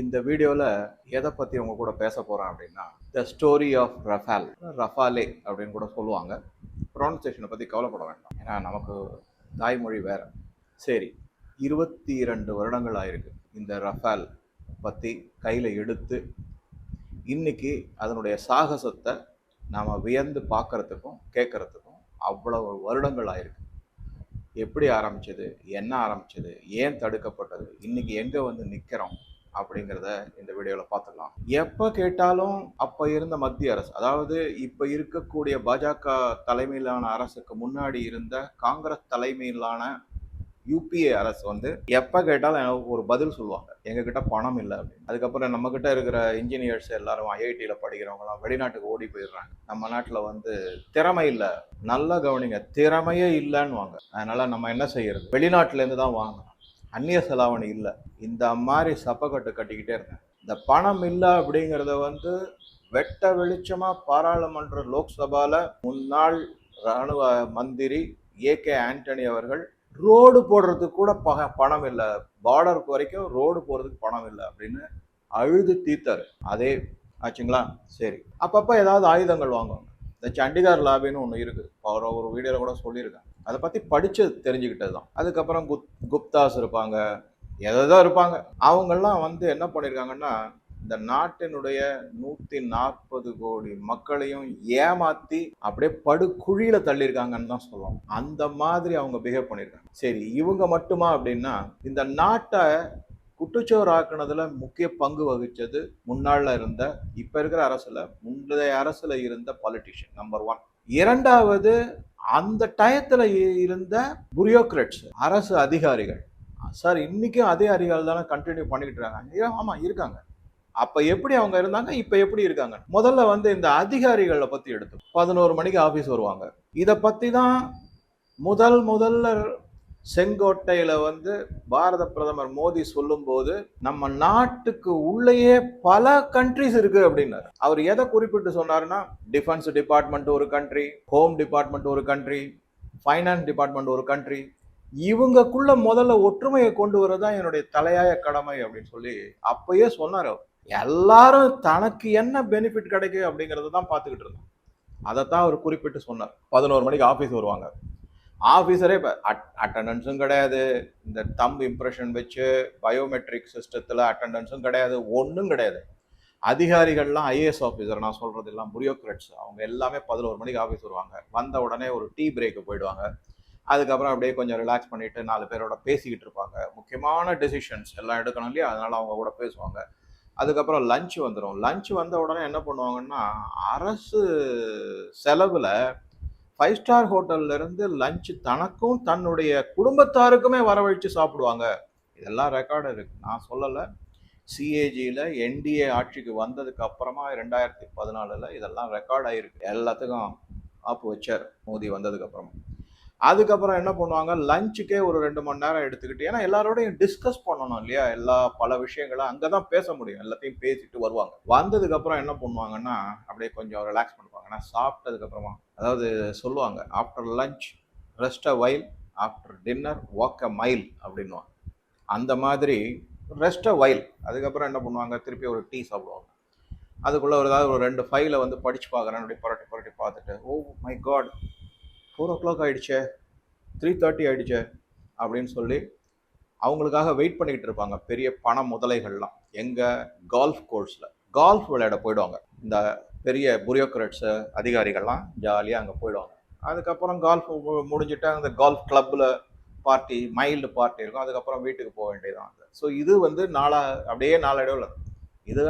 இந்த வீடியோவில் எதை பற்றி உங்க கூட பேச போகிறேன் அப்படின்னா the story of Rafale Rafale அப்படின்னு கூட சொல்லுவாங்க. ப்ரொனன்சேஷனை பற்றி கவலைப்பட வேண்டாம். ஏன்னா நமக்கு தாய்மொழி வேறு. சரி இருபத்தி இரண்டு வருடங்கள் ஆயிருக்கு இந்த ரஃபால் பற்றி கையில் எடுத்து இன்றைக்கி அதனுடைய சாகசத்தை நாம் வியந்து பார்க்குறதுக்கும் கேட்குறதுக்கும் அவ்வளவு வருடங்கள் ஆயிருக்கு. எப்படி ஆரம்பிச்சது? என்ன ஆரம்பிச்சது? ஏன் தடுக்கப்பட்டது? இன்றைக்கி எங்கே வந்து நிற்கிறோம் அப்படிங்கிறத இந்த வீடியோவில் பார்த்துக்கலாம் எப்போ கேட்டாலும் அப்போ இருந்த மத்திய அரசு அதாவது இப்போ இருக்கக்கூடிய பாஜக தலைமையிலான அரசுக்கு முன்னாடி இருந்த காங்கிரஸ் தலைமையிலான யூபிஏ அரசு வந்து எப்போ கேட்டாலும் எனக்கு ஒரு பதில் சொல்லுவாங்க. எங்ககிட்ட பணம் இல்லை அப்படின்னு. அதுக்கப்புறம் நம்மக்கிட்ட இருக்கிற இன்ஜினியர்ஸ் எல்லாரும் ஐஐடியில் படிக்கிறவங்களாம் வெளிநாட்டுக்கு ஓடி போயிடுறாங்க. நம்ம நாட்டில் வந்து திறமை இல்லை. நல்லா கவனிங்க. திறமையே இல்லைன்னு வாங்க அதனால் நம்ம என்ன செய்யறது? வெளிநாட்டிலேருந்து தான் வாங்கணும். அந்நிய செலாவணி இல்லை. இந்த மாதிரி சப்பக்கட்டு கட்டிக்கிட்டே இருந்தேன் இந்த பணம் இல்லை அப்படிங்கிறத வந்து வெட்ட வெளிச்சமாக பாராளுமன்ற லோக்சபாவில் முன்னாள் ராணுவ மந்திரி ஏ கே ஆண்டனி அவர்கள் ரோடு போடுறதுக்கு கூட பக பணம் இல்லை. பார்டருக்கு வரைக்கும் ரோடு போகிறதுக்கு பணம் இல்லை அப்படின்னு அழுது தீர்த்தாரு. அதே ஆச்சுங்களா? சரி. அப்பப்போ ஏதாவது ஆயுதங்கள் வாங்குவாங்க. இந்த சண்டிகார் லாபின்னு ஒன்று இருக்குது அவர் ஒரு வீடியோவில் கூட சொல்லியிருக்காங்க அதை பற்றி படித்து தெரிஞ்சுக்கிட்டது தான் அதுக்கப்புறம் குப் குப்தாஸ் இருப்பாங்க. எதோ இருப்பாங்க. அவங்கெல்லாம் வந்து என்ன பண்ணியிருக்காங்கன்னா இந்த நாட்டினுடைய நூற்றி நாற்பது கோடி மக்களையும் ஏமாற்றி அப்படியே படுகுழியில் தள்ளியிருக்காங்கன்னு தான் சொல்லுவோம் அந்த மாதிரி அவங்க பிஹேவ் பண்ணியிருக்காங்க சரி இவங்க மட்டுமா அப்படின்னா இந்த நாட்டை குற்றச்சோர் ஆக்குனதுல முக்கிய பங்கு வகித்தது முன்னாள்ல இருந்த இப்ப இருக்கிற அரசுல முந்தைய அரசுல இருந்த பாலிட்டிஷியன் நம்பர் ஒன் இரண்டாவது அந்த டயத்தில் இருந்த புரியோக்ரட்ஸ் அரசு அதிகாரிகள். சார் இன்றைக்கும் அதே அதிகாரிகள் தானே கண்டினியூ பண்ணிக்கிட்டு இருக்காங்க. ஆமாம் இருக்காங்க. அப்போ எப்படி அவங்க இருந்தாங்க? இப்போ எப்படி இருக்காங்க? முதல்ல வந்து இந்த அதிகாரிகளை பற்றி எடுத்து பதினோரு மணிக்கு ஆஃபீஸ் வருவாங்க. இதை பற்றி தான் முதல் முதல்ல செங்கோட்டையில் வந்து பாரத பிரதமர் மோடி சொல்லும்போது நம்ம நாட்டுக்கு உள்ளேயே பல கண்ட்ரிஸ் இருக்கு அப்படின்னாரு. அவர் எதை குறிப்பிட்டு சொன்னாருன்னா டிஃபென்ஸ் டிபார்ட்மெண்ட் ஒரு கண்ட்ரி ஹோம் டிபார்ட்மெண்ட் ஒரு கண்ட்ரி ஃபைனான்ஸ் டிபார்ட்மெண்ட் ஒரு கண்ட்ரி இவங்கக்குள்ள முதல்ல ஒற்றுமையை கொண்டு வரதான் என்னுடைய தலையாய கடமை அப்படின்னு சொல்லி அப்பயே சொன்னார் அவர். எல்லாரும் தனக்கு என்ன பெனிஃபிட் கிடைக்கும் அப்படிங்கிறத தான் பார்த்துக்கிட்டு இருந்தோம். அதைத்தான் அவர் குறிப்பிட்டு சொன்னார். பதினோரு மணிக்கு ஆஃபீஸ் வருவாங்க. ஆஃபீஸரே இப்போ அட் அட்டண்டன்ஸும் கிடையாது. இந்த தம் இம்ப்ரெஷன் வச்சு பயோமெட்ரிக் சிஸ்டத்தில் அட்டண்டன்ஸும் கிடையாது. ஒன்றும் கிடையாது. அதிகாரிகள்லாம் ஐஏஎஸ் ஆஃபீஸர் நான் சொல்கிறது எல்லாம் புரியோக்ரட்ஸ் அவங்க எல்லாமே பதினோரு மணிக்கு ஆஃபீஸ் வருவாங்க. வந்த உடனே ஒரு டீ பிரேக்கு போயிடுவாங்க. அதுக்கப்புறம் அப்படியே கொஞ்சம் ரிலாக்ஸ் பண்ணிவிட்டு நாலு பேரோட பேசிக்கிட்டு இருப்பாங்க. முக்கியமான டெசிஷன்ஸ் எல்லாம் எடுக்கணும் இல்லையா? அதனால் அவங்க கூட பேசுவாங்க. அதுக்கப்புறம் லஞ்ச் வந்துடும் லஞ்ச் வந்த உடனே என்ன பண்ணுவாங்கன்னா அரசு செலவில் ஃபைவ் ஸ்டார் ஹோட்டல்ல இருந்து தனக்கும் தன்னுடைய குடும்பத்தாருக்குமே வரவழைச்சு சாப்பிடுவாங்க. இதெல்லாம் ரெக்கார்டு இருக்கு. நான் சொல்லலை. சிஏஜியில் என்டிஏ ஆட்சிக்கு வந்ததுக்கு அப்புறமா ரெண்டாயிரத்தி பதினாலில் இதெல்லாம் ரெக்கார்ட் ஆகிருக்கு எல்லாத்துக்கும் ஆப்பு வச்சார். மோடி வந்ததுக்கு அப்புறமா. அதுக்கப்புறம் என்ன பண்ணுவாங்க? லஞ்சுக்கே ஒரு ரெண்டு மணி நேரம் எடுத்துக்கிட்டு ஏன்னா எல்லாரோடையும் டிஸ்கஸ் பண்ணணும் இல்லையா? எல்லா பல விஷயங்களும் அங்கே தான் பேச முடியும். எல்லாத்தையும் பேசிட்டு வருவாங்க. வந்ததுக்கு அப்புறம் என்ன பண்ணுவாங்கன்னா அப்படியே கொஞ்சம் ரிலாக்ஸ் பண்ணுவாங்க. ஆனால் சாப்பிட்டதுக்கு அப்புறமா அதாவது சொல்லுவாங்க after lunch rest a while after dinner walk a mile அப்படின்வாங்க அந்த மாதிரி ரெஸ்ட் அ வைல் அதுக்கப்புறம் என்ன பண்ணுவாங்க? திருப்பி ஒரு டீ சாப்பிடுவாங்க. அதுக்குள்ளே ஒரு ஏதாவது ஒரு ரெண்டு ஃபைலை வந்து படித்து பார்க்குறேன். அப்படி புரட்டி புரட்டி பார்த்துட்டு oh my God four o'clock ஆகிடுச்சே த்ரீ தேர்ட்டி ஆகிடுச்சே அப்படின்னு சொல்லி அவங்களுக்காக வெயிட் பண்ணிக்கிட்டு இருப்பாங்க. பெரிய பண முதலைகள்லாம். எங்கே கால்ஃப் கோர்ஸில் கால்ஃப் விளையாட போயிடுவாங்க. இந்த பெரிய புரியோக்ரட்ஸு அதிகாரிகள்லாம் ஜாலியாக அங்கே போயிடுவாங்க. அதுக்கப்புறம் கால்ஃப் முடிஞ்சிட்டு அந்த கால்ஃப் கிளப்பில் பார்ட்டி மைல்டு பார்ட்டி இருக்கும். அதுக்கப்புறம் வீட்டுக்கு போக வேண்டியதுதான் ஸோ இது வந்து நாளா அப்படியே நாளடைவில். இது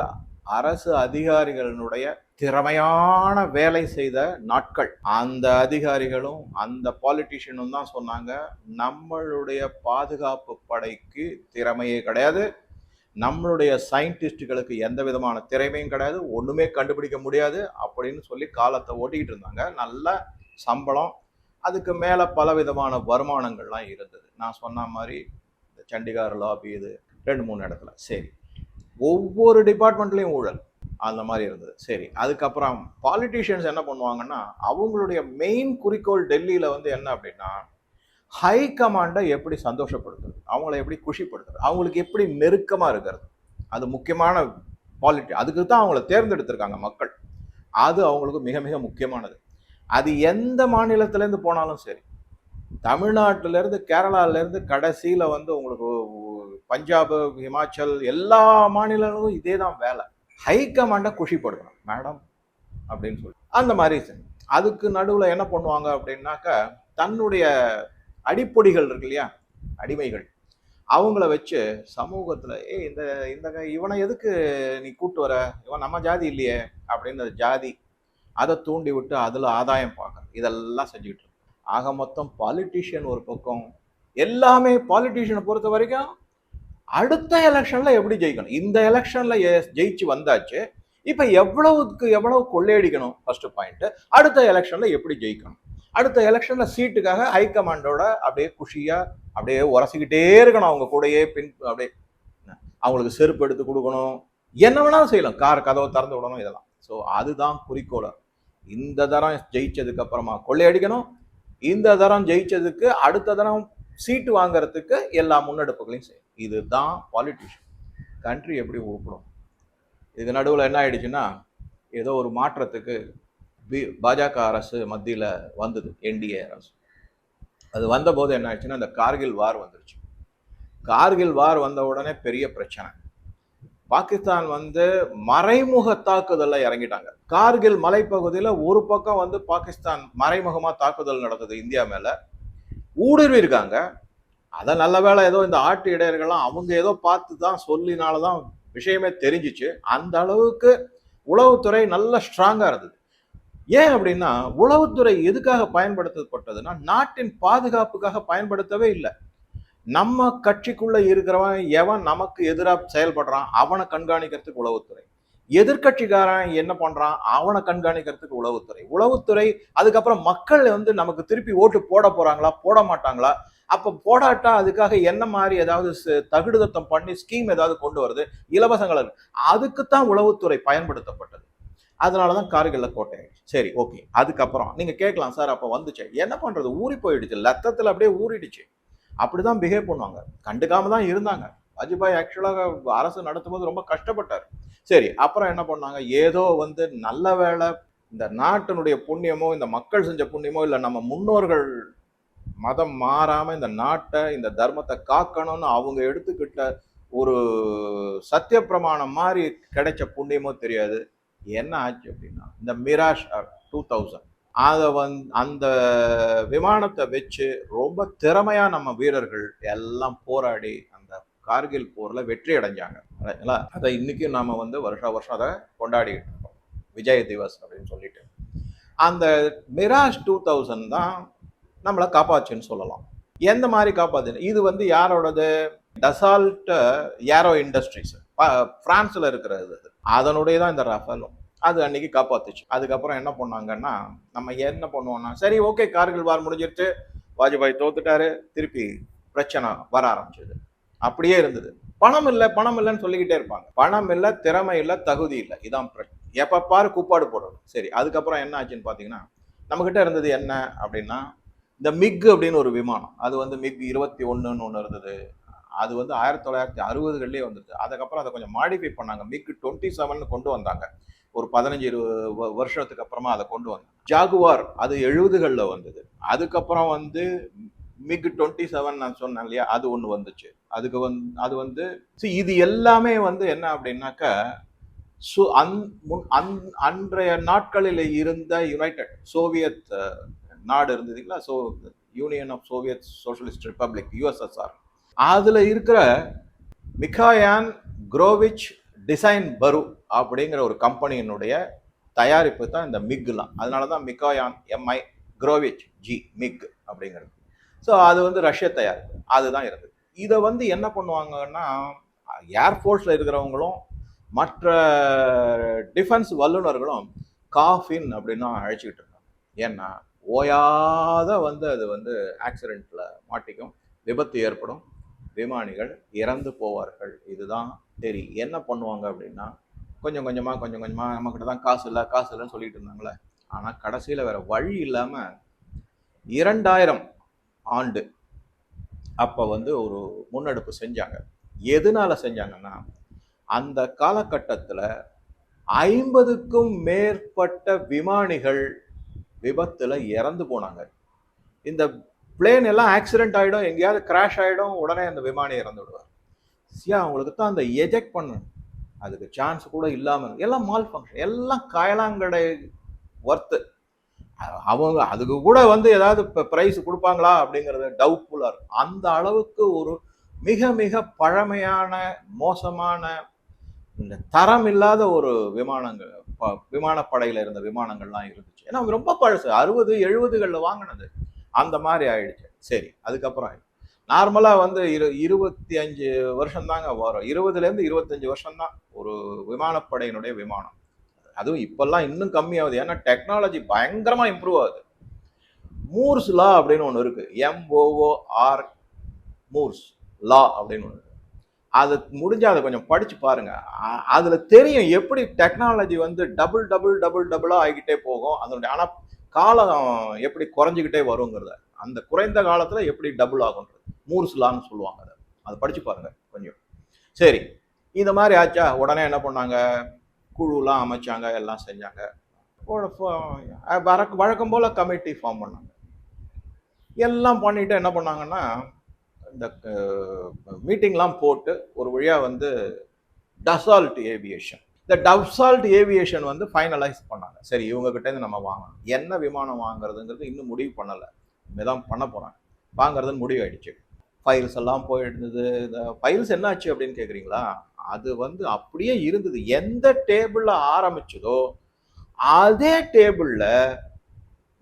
அரசு அதிகாரிகளினுடைய திறமையான வேலை செய்த நாட்கள். அந்த அதிகாரிகளும் அந்த பாலிட்டிஷியனும் தான் சொன்னாங்க நம்மளுடைய பாதுகாப்பு படைக்கு திறமையே கிடையாது. நம்மளுடைய சயின்டிஸ்டுகளுக்கு எந்த விதமான திறமையும் கிடையாது. ஒன்றுமே கண்டுபிடிக்க முடியாது. அப்படின்னு சொல்லி காலத்தை ஓட்டிக்கிட்டு இருந்தாங்க. நல்ல சம்பளம். அதுக்கு மேலே பல விதமான வருமானங்கள்லாம் இருந்தது. நான் சொன்ன மாதிரி இந்த சண்டிகார் லாபி இது ரெண்டு மூணு இடத்துல. சரி. ஒவ்வொரு டிபார்ட்மெண்ட்லேயும் ஊழல். அந்த மாதிரி இருந்தது. சரி அதுக்கப்புறம் பாலிட்டிஷியன்ஸ் என்ன பண்ணுவாங்கன்னா அவங்களுடைய மெயின் குறிக்கோள் டெல்லியில் வந்து என்ன அப்படின்னா ஹை கமாண்டை எப்படி சந்தோஷப்படுத்துறது? அவங்கள எப்படி குஷிப்படுத்துறது? அவங்களுக்கு எப்படி நெருக்கமாக இருக்கிறது? அது முக்கியமான பாலிட்டி அதுக்கு தான் அவங்கள தேர்ந்தெடுத்திருக்காங்க மக்கள். அது அவங்களுக்கு மிக மிக முக்கியமானது. அது எந்த மாநிலத்திலேருந்து போனாலும் சரி தமிழ்நாட்டிலேருந்து கேரளாலேருந்து கடைசியில் வந்து உங்களுக்கு பஞ்சாப் ஹிமாச்சல் எல்லா மாநிலங்களும் இதே தான் வேலை ஹைகமாண்டை குஷிப்படுத்தணும் மேடம் அப்படின்னு சொல்லி. அந்த மாதிரி செஞ்சு. அதுக்கு நடுவில் என்ன பண்ணுவாங்க அப்படின்னாக்கா தன்னுடைய அடிப்பொடிகள் இருக்கு இல்லையா? அடிமைகள். அவங்கள வச்சு சமூகத்தில் ஏய் இந்த இந்த இவனை எதுக்கு நீ கூட்டு வர? இவன் நம்ம ஜாதி இல்லையே அப்படின்னு ஜாதி அதை தூண்டி விட்டு அதில் ஆதாயம் பார்க்குறது. இதெல்லாம் செஞ்சுக்கிட்டு ஆக மொத்தம் பாலிட்டிஷியன் ஒரு பக்கம். எல்லாமே பாலிட்டிஷியனை பொறுத்த வரைக்கும் அடுத்த எலெக்ஷன்ல எப்படி ஜெயிக்கணும்? இந்த எலெக்ஷன்ல ஜெயிச்சு வந்தாச்சு. இப்ப எவ்வளவுக்கு எவ்வளவு கொள்ளையடிக்கணும்? ஃபர்ஸ்ட் பாயிண்ட் அடுத்த எலெக்ஷன்ல எப்படி ஜெயிக்கணும்? அடுத்த எலெக்ஷன்ல சீட்டுக்காக ஹைகமாண்டோட அப்படியே குஷியா அப்படியே உரசிக்கிட்டே இருக்கணும். அவங்க கூடயே பின் அப்படியே அவங்களுக்கு செருப்பு எடுத்து கொடுக்கணும். என்ன வேணாலும் செய்யலாம். கார் கதவை திறந்து விடணும் இதெல்லாம். ஸோ அதுதான் குறிக்கோள். இந்த தரம் ஜெயிச்சதுக்கு அப்புறமா கொள்ளையடிக்கணும். இந்த தரம் ஜெயிச்சதுக்கு அடுத்த தரம் சீட்டு வாங்குறதுக்கு எல்லா முன்னெடுப்புகளையும் செய்யும். இதுதான் பாலிட்டிஷியன் கண்ட்ரி எப்படி உருப்படும்? இது நடுவில் என்ன ஆயிடுச்சுன்னா ஏதோ ஒரு மாற்றத்துக்கு பி பாஜக அரசு மத்தியில் வந்தது என்டிஏ அரசு. அது வந்தபோது என்ன ஆயிடுச்சுன்னா இந்த கார்கில் வார் வந்துருச்சு. கார்கில் வார் வந்த உடனே பெரிய பிரச்சனை. பாகிஸ்தான் வந்து மறைமுக தாக்குதலில் இறங்கிட்டாங்க. கார்கில் மலைப்பகுதியில் ஒரு பக்கம் வந்து பாகிஸ்தான் மறைமுகமாக தாக்குதல் நடந்தது இந்தியா மேலே. ஊடுருவி இருக்காங்க. அதை நல்ல வேளை ஏதோ இந்த ஆட்டு இடையர்கள்லாம் அவங்க ஏதோ பார்த்து தான் சொல்லினால தான் விஷயமே தெரிஞ்சிச்சு. அந்த அளவுக்கு உளவுத்துறை நல்ல ஸ்ட்ராங்காக இருந்தது. ஏன் அப்படின்னா உளவுத்துறை எதுக்காக பயன்படுத்தப்பட்டதுன்னா நாட்டின் பாதுகாப்புக்காக பயன்படுத்தவே இல்லை. நம்ம கட்சிக்குள்ள இருக்கிறவன் எவன் நமக்கு எதிராக செயல்படுறான் அவனை கண்காணிக்கிறதுக்கு உளவுத்துறை. எதிர்க்கட்சிக்காரன் என்ன பண்றான்? அவனை கண்காணிக்கிறதுக்கு உளவுத்துறை. உளவுத்துறை அதுக்கப்புறம் மக்கள் வந்து நமக்கு திருப்பி ஓட்டு போட போறாங்களா? போட மாட்டாங்களா? அப்ப போடாட்டா அதுக்காக என்ன மாதிரி ஏதாவது தகுடுதத்தம் பண்ணி ஸ்கீம் ஏதாவது கொண்டு வருது? இலவசங்கள் அதுக்குத்தான் உளவுத்துறை பயன்படுத்தப்பட்டது. அதனாலதான் கார்கில்ல கோட்டை சரி ஓகே. அதுக்கப்புறம் நீங்க கேட்கலாம் சார் அப்ப வந்துச்சு. என்ன பண்றது? ஊறி போயிடுச்சு. லத்தத்துல அப்படியே ஊறிடுச்சு. அப்படிதான் பிஹேவ் பண்ணுவாங்க. கண்டுக்காம தான் இருந்தாங்க. வாஜ்பாய் ஆக்சுவலாக அரசு நடத்தும்போது ரொம்ப கஷ்டப்பட்டார். சரி அப்புறம் என்ன பண்ணாங்க? ஏதோ வந்து நல்ல வேளை இந்த நாட்டினுடைய புண்ணியமோ இந்த மக்கள் செஞ்ச புண்ணியமோ இல்லை நம்ம முன்னோர்கள் மதம் மாறாமல் இந்த நாட்டை இந்த தர்மத்தை காக்கணும்னு அவங்க எடுத்துக்கிட்ட ஒரு சத்திய பிரமாணம் மாதிரி கிடைச்ச புண்ணியமோ தெரியாது. என்ன ஆச்சு அப்படின்னா இந்த மிராஷ் டூ தௌசண்ட் அதை வந் அந்த விமானத்தை வச்சு ரொம்ப திறமையாக நம்ம வீரர்கள் எல்லாம் போராடி கார்கில் போரில் வெற்றி அடைஞ்சாங்க. சரிங்களா? அதை இன்றைக்கி நாம் வந்து வருஷா வருஷம் அதை கொண்டாடிக்கிட்டு இருக்கோம். விஜய் திவஸ் அப்படின்னு சொல்லிட்டு. அந்த மிராஜ் டூ தௌசண்ட் தான் நம்மளை காப்பாச்சுன்னு சொல்லலாம். எந்த மாதிரி காப்பாத்து இது வந்து யாரோடது? Dassault Aero Industries. ஃப்ரான்ஸில் இருக்கிறது அது. அதனுடைய தான் இந்த ரஃபலும். அது அன்னைக்கு காப்பாத்துச்சு. அதுக்கப்புறம் என்ன பண்ணாங்கன்னா நம்ம என்ன பண்ணுவோம்னா சரி ஓகே கார்கில் வார் முடிஞ்சிருச்சு. வாஜ்பாய் தோத்துட்டாரு. திருப்பி பிரச்சனை வர ஆரம்பிச்சது. அப்படியே இருந்தது. பணம் இல்லை பணம் இல்லைன்னு சொல்லிக்கிட்டே இருப்பாங்க. பணம் இல்லை திறமை இல்லை தகுதி இல்லை. இதான் பிரச்சனை எப்போ பாரு கூப்பாடு போடுறது சரி அதுக்கப்புறம் என்ன ஆச்சுன்னு பார்த்தீங்கன்னா நம்மக்கிட்ட இருந்தது என்ன அப்படின்னா இந்த மிக் அப்படின்னு ஒரு விமானம். அது வந்து மிக் இருபத்தி ஒன்றுன்னு ஒன்று இருந்தது. அது வந்து ஆயிரத்தி தொள்ளாயிரத்தி அறுபதுகள்லேயே வந்துருது அதுக்கப்புறம் அதை கொஞ்சம் மாடிஃபை பண்ணாங்க. மிக் டுவெண்ட்டி செவன் கொண்டு வந்தாங்க. ஒரு பதினஞ்சு இருபது வருஷத்துக்கு அப்புறமா அதை கொண்டு வந்தாங்க. ஜாகுவார் அது எழுபதுகளில் வந்தது. அதுக்கப்புறம் வந்து மிக் டுவெண்ட்டி செவன் நான் சொன்னேன் இல்லையா? அது ஒன்று வந்துச்சு. அதுக்கு வந் அது வந்து see, இது எல்லாமே வந்து என்ன அப்படின்னாக்கா சு அந் முன் அந் அன்றைய நாட்களில் இருந்த யுனைடெட் சோவியத் நாடு இருந்ததுங்களா so Union of Soviet Socialist Republic USSR அதில் இருக்கிற மிகாயான் குரோவிச் டிசைன் பரு அப்படிங்கிற ஒரு கம்பெனியினுடைய தயாரிப்பு தான் இந்த மிக்லாம். அதனால தான் மிகாயான் எம்ஐ குரோவிச் ஜி மிக் அப்படிங்கிறது. ஸோ அது வந்து ரஷ்ய தயார். அதுதான் இருந்தது. இதை வந்து என்ன பண்ணுவாங்கன்னா ஏர்ஃபோர்ஸில் இருக்கிறவங்களும் மற்ற டிஃபென்ஸ் வல்லுநர்களும் காஃபின் அப்படின்னு அழைச்சிக்கிட்டு இருக்காங்க. ஏன்னா ஓயாத வந்து அது வந்து ஆக்சிடெண்ட்டில் மாட்டிக்கும். விபத்து ஏற்படும். விமானிகள் இறந்து போவார்கள். இதுதான் சரி என்ன பண்ணுவாங்க அப்படின்னா கொஞ்சம் கொஞ்சமாக கொஞ்சம் கொஞ்சமாக நம்மக்கிட்ட தான் காசு இல்லை காசு இல்லைன்னு சொல்லிட்டு இருந்தாங்களே. ஆனால் கடைசியில் வேறு வழி இல்லாமல் இரண்டாயிரம் ஆண்டு. அப்போ வந்து ஒரு முன்னெடுப்பு செஞ்சாங்க. எதனால செஞ்சாங்கன்னா அந்த காலகட்டத்தில் ஐம்பதுக்கும் மேற்பட்ட விமானிகள் விபத்தில் இறந்து போனாங்க. இந்த பிளேன் எல்லாம் ஆக்சிடென்ட் ஆகிடும் எங்கேயாவது கிராஷ் ஆகிடும் உடனே அந்த விமானி இறந்து விடுவார். சியா அவங்களுக்கு தான் அந்த எஜெக்ட் பண்ணு அதுக்கு சான்ஸ் கூட இல்லாமல் எல்லாம் மால் ஃபங்க்ஷன் எல்லாம் காயலாங்கடை ஒர்த்து அவங்க அதுக்கு கூட வந்து ஏதாவது இப்போ ப்ரைஸ் கொடுப்பாங்களா அப்படிங்கிறது டவுட்ஃபுல்லாக இருக்கும். அந்த அளவுக்கு ஒரு மிக மிக பழமையான மோசமான இந்த தரம் இல்லாத ஒரு விமானங்கள் ப- இருந்த விமானங்கள்லாம் இருந்துச்சு. ஏன்னா ரொம்ப பழசு. அறுபது எழுபதுகளில் வாங்கினது. அந்த மாதிரி ஆயிடுச்சு. சரி அதுக்கப்புறம் நார்மலாக வந்து இரு இருபத்தி அஞ்சு வருஷம் தாங்க வரும். இருபதுலேருந்து இருபத்தஞ்சு வருஷம்தான் ஒரு விமானப்படையினுடைய விமானம். அதுவும் இப்போல்லாம் இன்னும் கம்மியாகுது. ஏன்னா டெக்னாலஜி பயங்கரமாக இம்ப்ரூவ் ஆகுது. மூர்ஸ் லா அப்படின்னு ஒன்று இருக்குது எம்ஓஓஆர் மூர்ஸ் லா அப்படின்னு ஒன்று அது முடிஞ்சால் அதை கொஞ்சம் படித்து பாருங்கள் அதில் தெரியும் எப்படி டெக்னாலஜி வந்து டபுள் டபுள் டபுள் டபுளாக ஆகிக்கிட்டே போகும். அதனுடைய ஆனால் காலம் எப்படி குறைஞ்சிக்கிட்டே வருங்கிறத அந்த குறைந்த காலத்தில் எப்படி டபுள் ஆகுன்றது மூர்ஸ்லான்னு சொல்லுவாங்க அதை. அதை படித்து பாருங்கள் கொஞ்சம். சரி இந்த மாதிரி ஆச்சா? உடனே என்ன பண்ணாங்க? குழுலாம் அமைச்சாங்க எல்லாம் செஞ்சாங்க. ஒரு வழக்கம் போல் கமிட்டி ஃபார்ம் பண்ணாங்க. எல்லாம் பண்ணிவிட்டு என்ன பண்ணாங்கன்னா இந்த மீட்டிங்லாம் போட்டு ஒரு வழியாக வந்து டசால்ட் ஏவியேஷன் இந்த டசால்ட் ஏவியேஷன் வந்து ஃபைனலைஸ் பண்ணாங்க. சரி இவங்ககிட்டேருந்து நம்ம வாங்கணும். என்ன விமானம் வாங்குறதுங்கிறது இன்னும் முடிவு பண்ணலை. இனிமேதான் பண்ண போகிறாங்க வாங்குறதுன்னு முடிவு ஆயிடுச்சு. ஃபைல்ஸ் எல்லாம் போயிருந்தது. இந்த ஃபைல்ஸ் என்னாச்சு அப்படின்னு கேட்குறீங்களா அது வந்து அப்படியே இருந்தது. எந்த டேபிளில் ஆரம்பிச்சதோ அதே டேபிளில்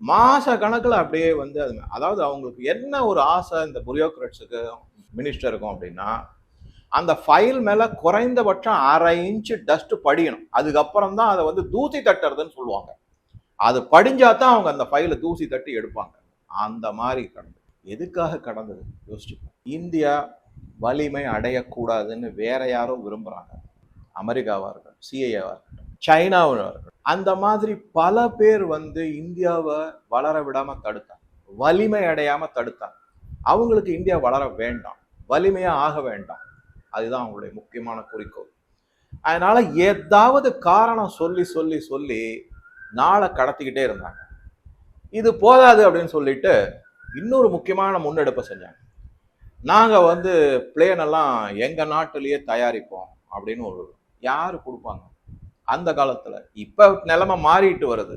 மாத கணக்கில் அப்படியே வந்து அது அதாவது அவங்களுக்கு என்ன ஒரு ஆசை இந்த புரியோக்ரட்ஸுக்கு மினிஸ்டருக்கும் அப்படின்னா அந்த ஃபைல் மேலே குறைந்தபட்சம் அரை இன்ச்சு டஸ்ட்டு படியணும். அதுக்கப்புறம் தான் அதை வந்து தூசி தட்டுறதுன்னு சொல்லுவாங்க. அது படிஞ்சா தான் அவங்க அந்த ஃபைலை தூசி தட்டி எடுப்பாங்க. அந்த மாதிரி கடந்து. எதுக்காக கடந்தது? யோசிச்சுப்போம் இந்தியா வலிமை அடையக்கூடாதுன்னு வேற யாரோ விரும்புகிறாங்க அமெரிக்காவாக இருக்கட்டும் சிஐஏவாக இருக்கட்டும் சைனாவாக இருக்கட்டும். அந்த மாதிரி பல பேர் வந்து இந்தியாவை வளர விடாமல் தடுத்தாங்க. வலிமை அடையாமல் தடுத்தாங்க. அவங்களுக்கு இந்தியா வளர வேண்டாம். வலிமையாக ஆக வேண்டாம். அதுதான் அவங்களுடைய முக்கியமான குறிக்கோள். அதனால் ஏதாவது காரணம் சொல்லி சொல்லி சொல்லி நாளை கடத்திக்கிட்டே இருந்தாங்க. இது போதாது அப்படின்னு சொல்லிட்டு இன்னொரு முக்கியமான முன்னெடுப்பை செஞ்சாங்க. நாங்கள் வந்து பிளேன் எல்லாம் நாட்டிலேயே தயாரிப்போம் அப்படின்னு ஒரு யார் கொடுப்பாங்க? அந்த காலத்தில். இப்போ நிலமை மாறிட்டு வருது.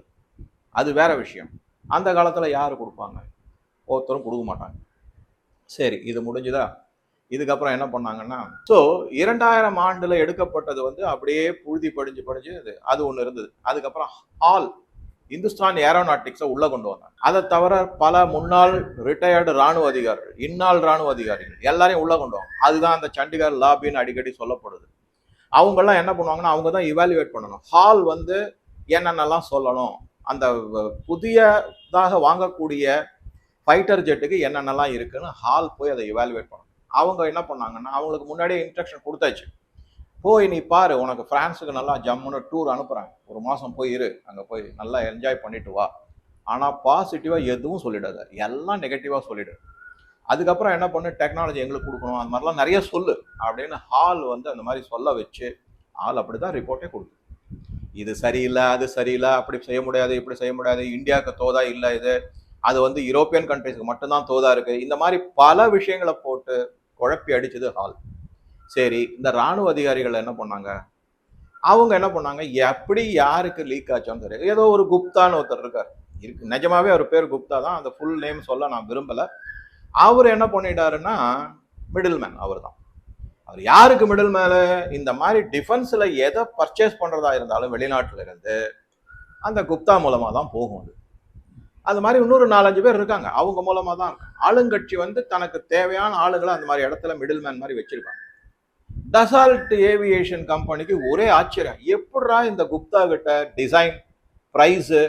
அது வேற விஷயம். அந்த காலத்தில் யாரு கொடுப்பாங்க? ஒருத்தரும் கொடுக்க மாட்டாங்க. சரி இது முடிஞ்சுதா? இதுக்கப்புறம் என்ன பண்ணாங்கன்னா ஸோ இரண்டாயிரம் ஆண்டில் எடுக்கப்பட்டது வந்து அப்படியே புழுதி படிஞ்சு படிஞ்சு அது அது ஒன்று இருந்தது. அதுக்கப்புறம் ஹால் இந்துஸ்தான் ஏரோநாட்டிக்ஸை உள்ளே கொண்டு வந்தாங்க. அதை தவிர பல முன்னாள் ரிட்டையர்டு ராணுவ அதிகாரிகள் இந்நாள் ராணுவ அதிகாரிகள் எல்லாரையும் உள்ளே கொண்டு வாங்க அதுதான் அந்த சண்டிகர் லாபின்னு அடிக்கடி சொல்லப்படுது. அவங்கெல்லாம் என்ன பண்ணுவாங்கன்னா அவங்க தான் இவாலுவேட் பண்ணணும். ஹால் வந்து என்னென்னலாம் சொல்லணும்? அந்த புதியதாக வாங்கக்கூடிய ஃபைட்டர் ஜெட்டுக்கு என்னென்னலாம் இருக்குன்னு ஹால் போய் அதை இவாலுவேட் பண்ணணும். அவங்க என்ன பண்ணாங்கன்னா அவங்களுக்கு முன்னாடியே இன்ஸ்ட்ரக்ஷன் கொடுத்தாச்சு. போய் நீ பாரு உனக்கு ஃப்ரான்ஸுக்கு நல்லா ஜம்முன்னு டூர் அனுப்புகிறேன் ஒரு மாதம் போய் இரு அங்கே போய் நல்லா என்ஜாய் பண்ணிட்டு வா. ஆனால் பாசிட்டிவாக எதுவும் சொல்லிடாத. எல்லாம் நெகட்டிவாக சொல்லிடு. அதுக்கப்புறம் என்ன பண்ணு டெக்னாலஜி எங்களுக்கு கொடுக்கணும் அந்த மாதிரிலாம் நிறைய சொல்லு அப்படின்னு ஹால் வந்து அந்த மாதிரி சொல்ல வச்சு ஆள் அப்படி தான் ரிப்போர்ட்டே கொடுக்கு இது சரியில்லை அது சரியில்லை அப்படி செய்ய முடியாது இப்படி செய்ய முடியாது இந்தியாவுக்கு தோதா இல்லை இது. அது வந்து யூரோப்பியன் கண்ட்ரிஸ்க்கு மட்டும்தான் தோதா இருக்குது இந்த மாதிரி பல விஷயங்களை போட்டு குழப்பி அடிச்சது ஹால் சரி இந்த ராணுவ அதிகாரிகள் என்ன பண்ணாங்க? அவங்க என்ன பண்ணாங்க? எப்படி யாருக்கு லீக் ஆச்சோன்னு தெரியாது. ஏதோ ஒரு குப்தான்னு ஒருத்தர் இருக்கார். இருக்கு நிஜமாவே அவர் பேர் குப்தா தான். அந்த ஃபுல் நேம் சொல்ல நான் விரும்பலை. அவர் என்ன பண்ணிட்டாருன்னா மிடில் மேன் அவர் தான். அவர் யாருக்கு மிடில் மேலே இந்த மாதிரி டிஃபென்ஸில் எதை பர்ச்சேஸ் பண்ணுறதா இருந்தாலும் வெளிநாட்டில் இருந்து அந்த குப்தா மூலமாக தான் போகும் அது. அது மாதிரி இன்னொரு நாலஞ்சு பேர் இருக்காங்க. அவங்க மூலமாக தான். ஆளுங்கட்சி வந்து தனக்கு தேவையான ஆளுங்களை அந்த மாதிரி இடத்துல மிடில் மேன் மாதிரி வச்சுருக்காங்க டசால்ட் ஏவியேஷன் கம்பெனிக்கு ஒரே ஆச்சரியம். எப்படா இந்த குப்தா கிட்ட டிசைன் ப்ரைஸு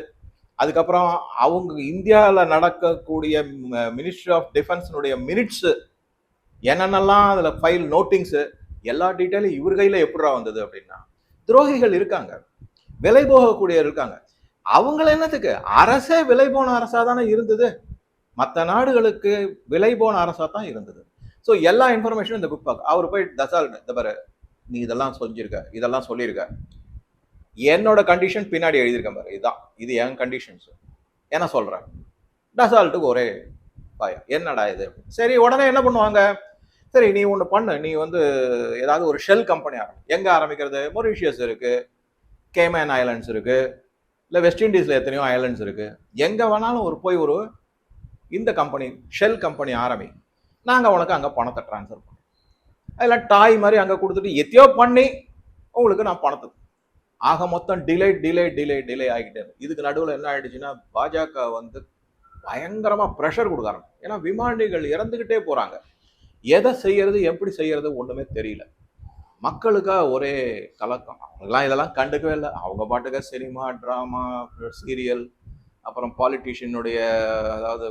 அதுக்கப்புறம் அவங்க இந்தியாவில் நடக்கக்கூடிய மினிஸ்ட்ரி ஆஃப் டிஃபென்ஸினுடைய மினிட்ஸு என்னென்னலாம் அதில் ஃபைல் நோட்டிங்ஸு எல்லா டீட்டெயிலும் இவர் கையில் எப்படா வந்தது அப்படின்னா துரோகிகள் இருக்காங்க. விலை போகக்கூடியவர் இருக்காங்க. அவங்கள என்னத்துக்கு? அரசே விலை போன அரசாக தானே இருந்தது. மற்ற நாடுகளுக்கு விலை போன அரசாக தான் இருந்தது. ஸோ எல்லா இன்ஃபர்மேஷனும் இந்த குப்தா அவர் போய் தசால் இந்த பாரு நீ இதெல்லாம் சொல்லியிருக்க இதெல்லாம் சொல்லியிருக்க. என்னோட கண்டிஷன் பின்னாடி எழுதியிருக்கேன் பாரு இதுதான் இது என் கண்டிஷன்ஸ் என்ன சொல்கிறேன் டசால்ட்டுக்கு ஒரே பயம் என்னடா இது? சரி உடனே என்ன பண்ணுவாங்க? சரி நீ ஒன்று பண்ணு. நீ வந்து ஏதாவது ஒரு ஷெல் கம்பெனி ஆரம்பி எங்கே ஆரம்பிக்கிறது? மொரிஷியஸ் இருக்குது கேமேன் ஐலண்ட்ஸ் இருக்குது இல்லை வெஸ்ட் இண்டீஸில் எத்தனையோ ஐலண்ட்ஸ் இருக்குது எங்கே வேணாலும் ஒரு போய் ஒரு இந்த கம்பெனி ஷெல் கம்பெனி ஆரம்பி. நாங்கள் உனக்கு அங்கே பணத்தை ட்ரான்ஸ்ஃபர் பண்ணுறோம் அதில் டாய் மாதிரி அங்கே கொடுத்துட்டு எத்தையோ பண்ணி உங்களுக்கு நான் பணத்தை ஆக மொத்தம் டிலே டிலே டிலே டிலே ஆகிட்டே இதுக்கு நடுவில் என்ன ஆயிடுச்சுன்னா பாஜக வந்து பயங்கரமாக ப்ரெஷர் கொடுக்குறாங்க ஏன்னா விமானிகள் இறந்துக்கிட்டே போகிறாங்க எதை செய்யறது எப்படி செய்யறது ஒன்றுமே தெரியல. மக்களுக்காக ஒரே கலக்கம். அவங்கெல்லாம் இதெல்லாம் கண்டுக்கவே இல்லை. அவங்க பாட்டுக்க சினிமா ட்ராமா சீரியல் அப்புறம் பாலிட்டிஷியனுடைய அதாவது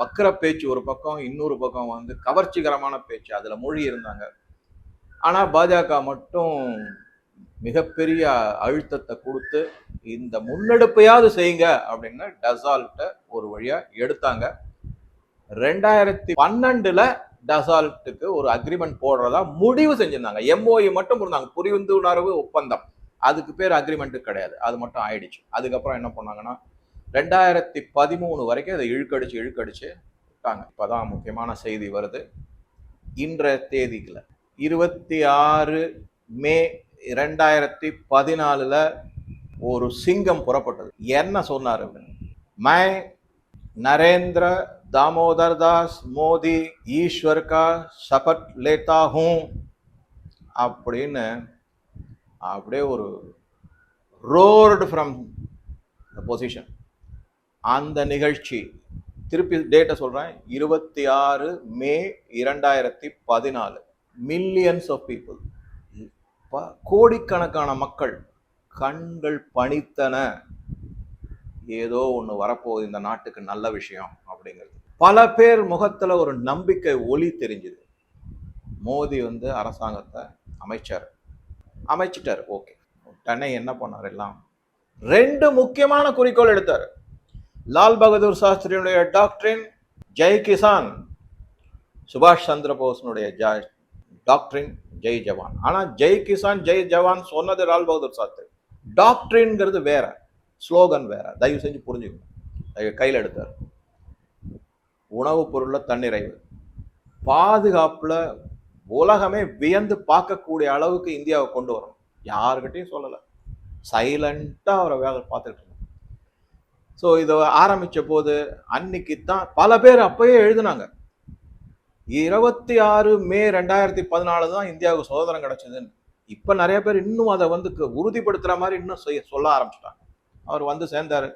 வக்கர பேச்சு ஒரு பக்கம் இன்னொரு பக்கம் வந்து கவர்ச்சிகரமான பேச்சு. அதில் மொழி இருந்தாங்க. ஆனால் பாஜக மட்டும் மிகப்பெரிய அழுத்தத்தை கொடுத்து இந்த முன்னெடுப்பையாவது செய்யுங்க அப்படின்னு டசால்ட்டை ஒரு வழியாக எடுத்தாங்க. ரெண்டாயிரத்தி பன்னெண்டுல டசால்ட்டுக்கு ஒரு அக்ரிமெண்ட் போடுறதா முடிவு செஞ்சிருந்தாங்க. எம்ஓஇ மட்டும் இருந்தாங்க புரிந்துணர்வு ஒப்பந்தம். அதுக்கு பேர் அக்ரிமெண்ட்டு கிடையாது. அது மட்டும் ஆயிடுச்சு. அதுக்கப்புறம் என்ன பண்ணாங்கன்னா ரெண்டாயிரத்தி பதிமூணு வரைக்கும் அதை இழுக்கடிச்சு இழுக்கடிச்சு விட்டாங்க இப்போதான் முக்கியமான செய்தி வருது இன்றைய தேதிக்குல இருபத்தி ஆறு மே ரெண்டாயிரத்தி பதினாலுல ஒரு சிங்கம் புறப்பட்டது என்ன சொன்னார் அப்படின்னு மை नरेंद्र दामोदर दास मोदी ईश्वर का शपथ लेता हूं அப்படின்னு அப்படியே ஒரு ரோர்டு ஃப்ரம் பொசிஷன் அந்த நிகழ்ச்சி. திருப்பி டேட்டை சொல்கிறேன் இருபத்தி ஆறு மே இரண்டாயிரத்தி பதினாலு. மில்லியன்ஸ் ஆஃப் பீப்புள் கோடிக்கணக்கான மக்கள் கண்கள் பணித்தன. ஏதோ ஒன்று வரப்போகுது இந்த நாட்டுக்கு நல்ல விஷயம் அப்படிங்கிறது. பல பேர் முகத்தில் ஒரு நம்பிக்கை ஒளி தெரிஞ்சுது. மோடி வந்து அரசாங்கத்தை அமைச்சார். அமைச்சிட்டார். ஓகே. உடனே என்ன பண்ணார் எல்லாம்? ரெண்டு முக்கியமான குறிக்கோள் எடுத்தார். லால் பகதூர் சாஸ்திரியுடைய டாக்டரின் ஜெய் கிசான் சுபாஷ் சந்திர போஸ்னுடைய ஜ டாக்டரின் ஜெய் ஜவான் ஆனால் ஜெய் கிசான் ஜெய் ஜவான் சொன்னது லால் பகதூர் சாஸ்திரி. டாக்டரின்ங்கிறது வேற ஸ்லோகன் வேற. தயவு செஞ்சு புரிஞ்சுக்கணும். அதை கையில் எடுத்தார். உணவுப் பொருளில் தன்னிறைவு. பாதுகாப்பில் உலகமே வியந்து பார்க்கக்கூடிய அளவுக்கு இந்தியாவை கொண்டு வரணும். யாருக்கிட்டையும் சொல்லலை. சைலண்டாக அவரை வேலை பார்த்துட்டு ஸோ இதை ஆரம்பித்த போது அன்னைக்கு தான் பல பேர் அப்பயே எழுதுனாங்க. இருபத்தி ஆறு மே ரெண்டாயிரத்தி பதினாலு தான் இந்தியாவுக்கு சுதந்திரம் கிடைச்சதுன்னு. இப்போ நிறைய பேர் இன்னும் அதை வந்து உறுதிப்படுத்துகிற மாதிரி இன்னும் செய்ய சொல்ல ஆரம்பிச்சிட்டாங்க. அவர் வந்து சேர்ந்தாரு.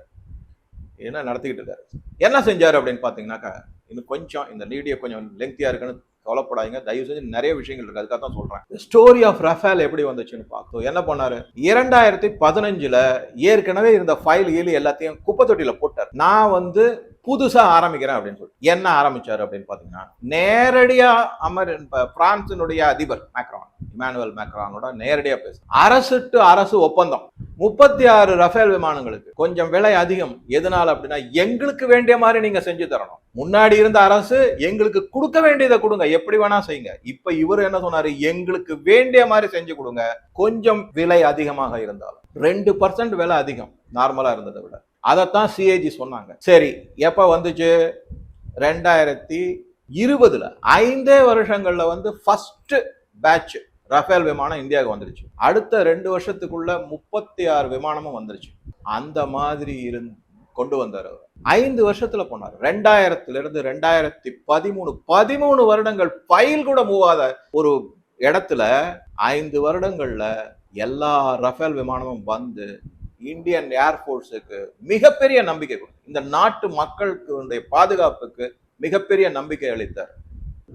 என்ன நடத்திக்கிட்டு இருக்காரு? என்ன செஞ்சார் அப்படின்னு பார்த்தீங்கன்னாக்கா இன்னும் கொஞ்சம் இந்த வீடியோ கொஞ்சம் லெங்க்தியாக இருக்குன்னு கவலைப்படாதீங்க. தயவு செஞ்சு நிறைய விஷயங்கள் இருக்கு. அதுக்காக தான் சொல்றேன் ஸ்டோரி ஆஃப் ரஃபேல் எப்படி வந்துச்சுன்னு பார்த்தோம். என்ன பண்ணாரு? இரண்டாயிரத்தி பதினஞ்சுல ஏற்கனவே இருந்த ஃபைல் கீழ் எல்லாத்தையும் குப்பை தொட்டியில போட்டார். நான் வந்து புதுசாக ஆரம்பிக்கிறேன் அப்படின்னு சொல்லி. என்ன ஆரம்பிச்சாரு அப்படின்னு பார்த்தீங்கன்னா நேரடியாக அமர் பிரான்சினுடைய அதிபர் மேக்ரான் இமானுவல் மேக்ரானோட நேரடியாக பேச. அரசு டு அரசு ஒப்பந்தம். முப்பத்தி ஆறு ரஃபேல் விமானங்களுக்கு கொஞ்சம் விலை அதிகம். எதனால அப்படின்னா எங்களுக்கு வேண்டிய மாதிரி நீங்க செஞ்சு தரணும். முன்னாடி இருந்த அரசு எங்களுக்கு கொடுக்க வேண்டியதை கொடுங்க. எப்படி வேணா செய்யுங்க. இப்ப இவர் என்ன சொன்னாரு? எங்களுக்கு வேண்டிய மாதிரி செஞ்சு கொடுங்க. கொஞ்சம் விலை அதிகமாக இருந்தாலும். ரெண்டு பர்சன்ட் விலை அதிகம். நார்மலா இருந்ததை விட. அதைத்தான் சிஏஜி சொன்னாங்க. சரி எப்போ வந்துச்சு? ரெண்டாயிரத்தி இருபதுல. ஐந்தே வருஷங்கள்ல வந்து ஃபர்ஸ்ட் பேட்ச் ரஃபேல் விமானம் இந்தியாவுக்கு வந்துருச்சு. அடுத்த ரெண்டு வருஷத்துக்குள்ள முப்பத்தி ஆறு விமானமும் வந்துருச்சு. அந்த மாதிரி இருந் கொண்டு வந்தார் அவர். ஐந்து வருஷத்துல போனார். ரெண்டாயிரத்துல இருந்து ரெண்டாயிரத்தி பதிமூணு பதிமூணு வருடங்கள் ஃபைல் கூட மூவாத ஒரு இடத்துல ஐந்து வருடங்கள்ல எல்லா ரஃபேல் விமானமும் வந்து இந்தியன் ஏர்ஃபோர்ஸுக்கு மிகப்பெரிய நம்பிக்கை கொடுத்தார் இந்த நாட்டு மக்களுக்கு பாதுகாப்புக்கு மிகப்பெரிய நம்பிக்கை அளித்தார்.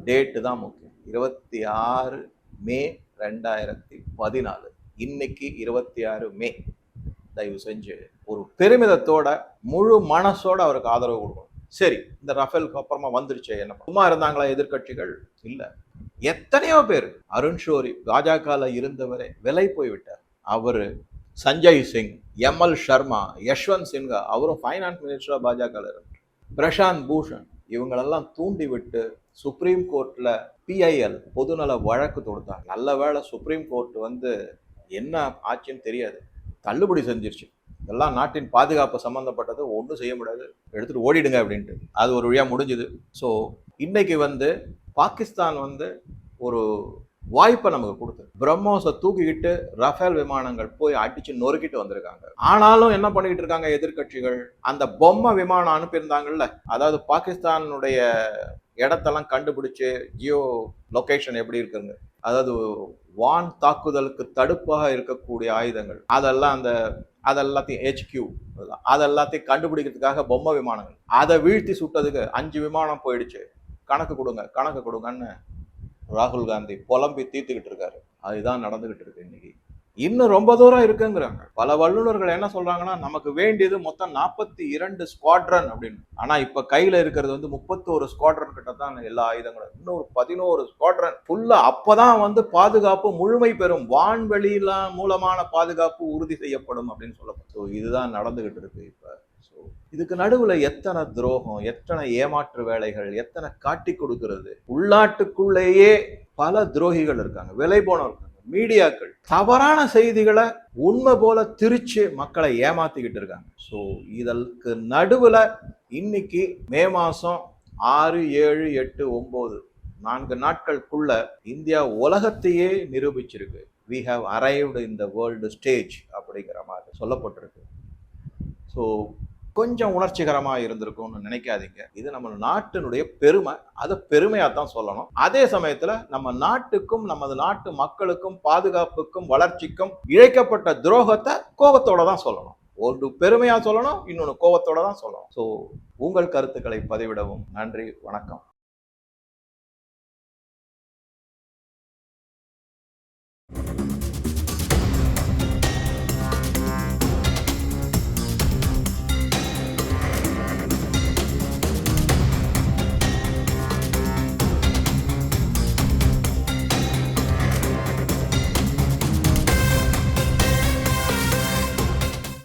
டேட்டு தான் முக்கியம். இருபத்தி ஆறு மே ரெண்டாயிரத்தி பதினாலு. இன்னைக்கு இருபத்தி ஆறு மே. தயவு செஞ்சு ஒரு பெருமிதத்தோட முழு மனசோட அவருக்கு ஆதரவு கொடுக்கணும். சரி இந்த ரஃபேலுக்கு அப்புறமா வந்துருச்சு என்ன சும்மா இருந்தாங்களா எதிர்க்கட்சிகள்? இல்லை. எத்தனையோ பேர். அருண் ஷோரி பாஜகவில் இருந்தவரே விலை போய்விட்டார். அவர் சஞ்சய் சிங் எம்எல் சர்மா யஷ்வந்த் சின்ஹா அவரும் ஃபைனான்ஸ் மினிஸ்டராக பாஜக இருந்தார் பிரசாந்த் பூஷன் இவங்களெல்லாம் தூண்டிவிட்டு சுப்ரீம் கோர்ட்டில் பிஐஎல் பொதுநல வழக்கு தொடுத்தாங்க. நல்ல வேளை சுப்ரீம் கோர்ட் வந்து என்ன ஆச்சுன்னு தெரியாது. தள்ளுபடி செஞ்சிருச்சு. இதெல்லாம் நாட்டின் பாதுகாப்பு சம்மந்தப்பட்டது ஒன்றும் செய்ய முடியாது. எடுத்துகிட்டு ஓடிடுங்க அப்படின்ட்டு. அது ஒரு வழியாக முடிஞ்சுது. ஸோ இன்றைக்கி வந்து பாகிஸ்தான் வந்து ஒரு வாய்ப்பை நமக்கு கொடுத்து பிரம்மோஸை தூக்கிக்கிட்டு ரஃபேல் விமானங்கள் போய் அடிச்சு நொறுக்கிட்டு வந்திருக்காங்க. ஆனாலும் என்ன பண்ணிக்கிட்டு இருக்காங்க எதிர்க்கட்சிகள்? அந்த பொம்மை விமானம் அனுப்பியிருந்தாங்கல்ல அதாவது பாகிஸ்தானுடைய இடத்தெல்லாம் கண்டுபிடிச்சு ஜியோ லொகேஷன் எப்படி இருக்குங்க அதாவது வான் தாக்குதலுக்கு தடுப்பாக இருக்கக்கூடிய ஆயுதங்கள். அதெல்லாம் அந்த அதெல்லாத்தையும் ஹெச்கியூ அதெல்லாத்தையும் கண்டுபிடிக்கிறதுக்காக பொம்மை விமானங்கள். அதை வீழ்த்தி சுட்டதுக்கு அஞ்சு விமானம் போயிடுச்சு. கணக்கு கொடுங்க கணக்கு கொடுங்கன்னு ராகுல் காந்தி புலம்பி தீர்த்துக்கிட்டு இருக்காரு. அதுதான் நடந்துகிட்டு இருக்கு இன்னைக்கு. இன்னும் ரொம்ப தூரம் இருக்குங்கிறாங்க. பல வல்லுநர்கள் என்ன சொல்றாங்கன்னா நமக்கு வேண்டியது மொத்தம் நாற்பத்தி இரண்டு ஸ்குவாட்ரன் அப்படின்னு. ஆனா இப்ப கையில இருக்கிறது வந்து முப்பத்தோரு ஸ்குவாட்ரன் கிட்ட தான் எல்லா ஆயுதங்களும். இன்னொரு பதினோரு ஸ்குவாட்ரன் ஃபுல்லா அப்பதான் வந்து பாதுகாப்பு முழுமை பெறும். வான்வெளியில மூலமான பாதுகாப்பு உறுதி செய்யப்படும் அப்படின்னு சொல்லப்படும். ஸோ இதுதான் நடந்துகிட்டு இருக்கு. இதுக்கு நடுவுல எத்தனை துரோகம் எத்தனை ஏமாற்று வேலைகள் எத்தனை காட்டி கொடுக்கிறது? உள்நாட்டுக்குள்ளேயே பல துரோகிகள் இருக்காங்க. விலை போனவர்கள் மீடியாக்கள். தவறான செய்திகளை உண்மை போல திரிச்சு மக்களை ஏமாத்திக்கிட்டு இருக்காங்க. ஸோ இதற்கு நடுவில் இன்னைக்கு மே மாதம் ஆறு ஏழு எட்டு ஒம்பது நான்கு நாட்களுக்குள்ள இந்தியா உலகத்தையே நிரூபிச்சிருக்கு. We have arrived in the world stage அப்படிங்கிற மாதிரி சொல்லப்பட்டிருக்கு. ஸோ கொஞ்சம் உணர்ச்சிகரமாக இருந்திருக்கும்னு நினைக்காதீங்க. இது நம்ம நாட்டினுடைய பெருமை. அதை பெருமையாக தான் சொல்லணும். அதே சமயத்தில் நம்ம நாட்டுக்கும் நமது நாட்டு மக்களுக்கும் பாதுகாப்புக்கும் வளர்ச்சிக்கும் இழைக்கப்பட்ட துரோகத்தை கோபத்தோட தான் சொல்லணும். ஒரு பெருமையாக சொல்லணும் இன்னொன்று கோபத்தோட தான் சொல்லணும். ஸோ உங்கள் கருத்துக்களை பதிவிடவும். நன்றி வணக்கம்.